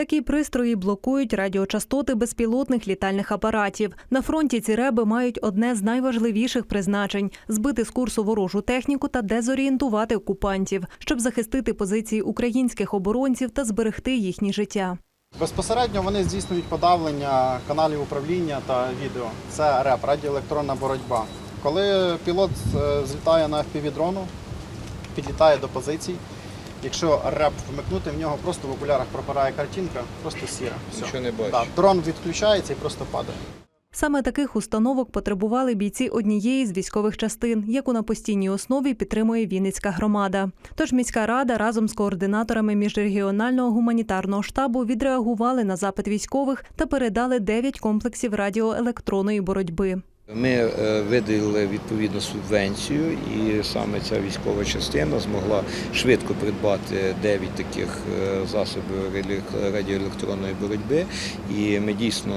Такі пристрої блокують радіочастоти безпілотних літальних апаратів. На фронті ці реби мають одне з найважливіших призначень збити з курсу ворожу техніку та дезорієнтувати окупантів, щоб захистити позиції українських оборонців та зберегти їхні життя. Безпосередньо вони здійснюють подавлення каналів управління та відео. Це РЕП, радіоелектронна боротьба. Коли пілот е, злітає на FPV-дрону, підлітає до позицій. Якщо реп вмикнути, в нього просто в окулярах пропирає картинка, просто сіра. Все. Нічого не бачиш. Да, дрон відключається і просто падає. Саме таких установок потребували бійці однієї з військових частин, яку на постійній основі підтримує Вінницька громада. Тож міська рада разом з координаторами міжрегіонального гуманітарного штабу відреагували на запит військових та передали 9 комплексів радіоелектронної боротьби. Ми е, виділили відповідну субвенцію, і саме ця військова частина змогла швидко придбати 9 таких е, засобів радіоелектронної боротьби. І ми дійсно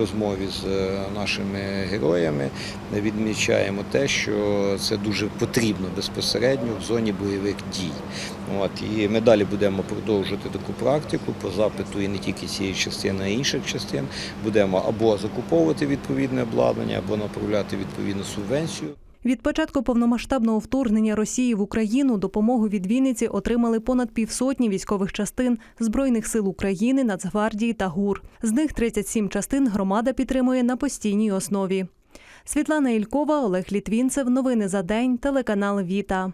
розмові з е, нашими героями відмічаємо те, що це дуже потрібно безпосередньо в зоні бойових дій. От і ми далі будемо продовжувати таку практику по запиту і не тільки цієї частини, а й інших частин. Будемо або закуповувати відповідне обладнання, або направляти відповідну субвенцію. Від початку повномасштабного вторгнення Росії в Україну допомогу від Вінниці отримали понад півсотні військових частин Збройних сил України, Нацгвардії та ГУР. З них 37 частин громада підтримує на постійній основі. Світлана Ількова, Олег Літвінцев. Новини за день. Телеканал Віта.